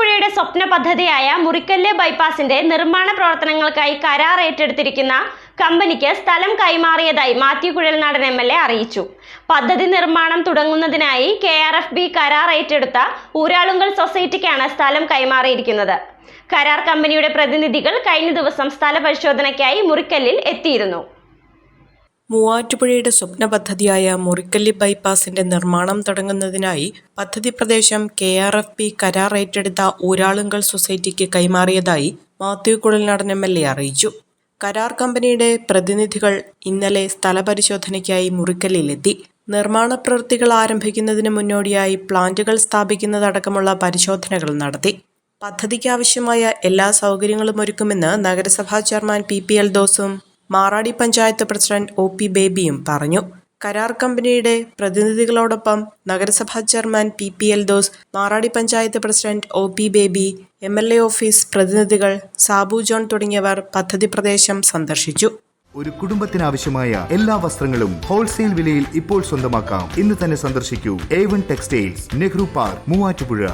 മൂവാറ്റുപുഴയുടെ സ്വപ്ന പദ്ധതിയായ മുറിക്കല്ല് ബൈപ്പാസിന്റെ നിർമ്മാണ പ്രവർത്തനങ്ങൾക്കായി കരാർ ഏറ്റെടുത്തിരിക്കുന്ന കമ്പനിക്ക് സ്ഥലം കൈമാറിയതായി Mathew Kuzhalnadan M L A അറിയിച്ചു. പദ്ധതി നിർമ്മാണം തുടങ്ങുന്നതിനായി കെ ആർ എഫ് ബി കരാർ ഏറ്റെടുത്ത ഊരാളുങ്കൽ സൊസൈറ്റിക്കാണ് സ്ഥലം കൈമാറിയിരിക്കുന്നത്. കരാർ കമ്പനിയുടെ പ്രതിനിധികൾ കഴിഞ്ഞ ദിവസം സ്ഥല പരിശോധനയ്ക്കായി മുറിക്കല്ലിൽ എത്തിയിരുന്നു. മൂവാറ്റുപുഴയുടെ സ്വപ്ന പദ്ധതിയായ മുറിക്കല്ലി ബൈപ്പാസിന്റെ നിർമ്മാണം തുടങ്ങുന്നതിനായി പദ്ധതി പ്രദേശം കെ ആർ എഫ് പി കരാർ ഏറ്റെടുത്ത ഊരാളുങ്കൽ സൊസൈറ്റിക്ക് കൈമാറിയതായി Mathew Kuzhalnadan M L A അറിയിച്ചു. കരാർ കമ്പനിയുടെ പ്രതിനിധികൾ ഇന്നലെ സ്ഥലപരിശോധനയ്ക്കായി മുറിക്കല്ലിലെത്തി. നിർമ്മാണ പ്രവൃത്തികൾ ആരംഭിക്കുന്നതിന് മുന്നോടിയായി പ്ലാന്റുകൾ സ്ഥാപിക്കുന്നതടക്കമുള്ള പരിശോധനകൾ നടത്തി. പദ്ധതിക്കാവശ്യമായ എല്ലാ സൗകര്യങ്ങളും ഒരുക്കുമെന്ന് നഗരസഭാ chairman P P L ദോസും Maradi panchayat president O P ബേബിയും പറഞ്ഞു. കരാർ കമ്പനിയുടെ പ്രതിനിധികളോടൊപ്പം നഗരസഭാ chairman P P L Dose Maradi panchayat president O P Baby M L A office പ്രതിനിധികൾ സാബു ജോൺ തുടങ്ങിയവർ പദ്ധതി പ്രദേശം സന്ദർശിച്ചു. ഒരു കുടുംബത്തിനാവശ്യമായ എല്ലാ വസ്ത്രങ്ങളും ഹോൾസെയിൽ വിലയിൽ ഇപ്പോൾ സ്വന്തമാക്കാം. ഇന്ന് തന്നെ സന്ദർശിക്കൂ. A one textiles Nehru Park Muvattupuzha.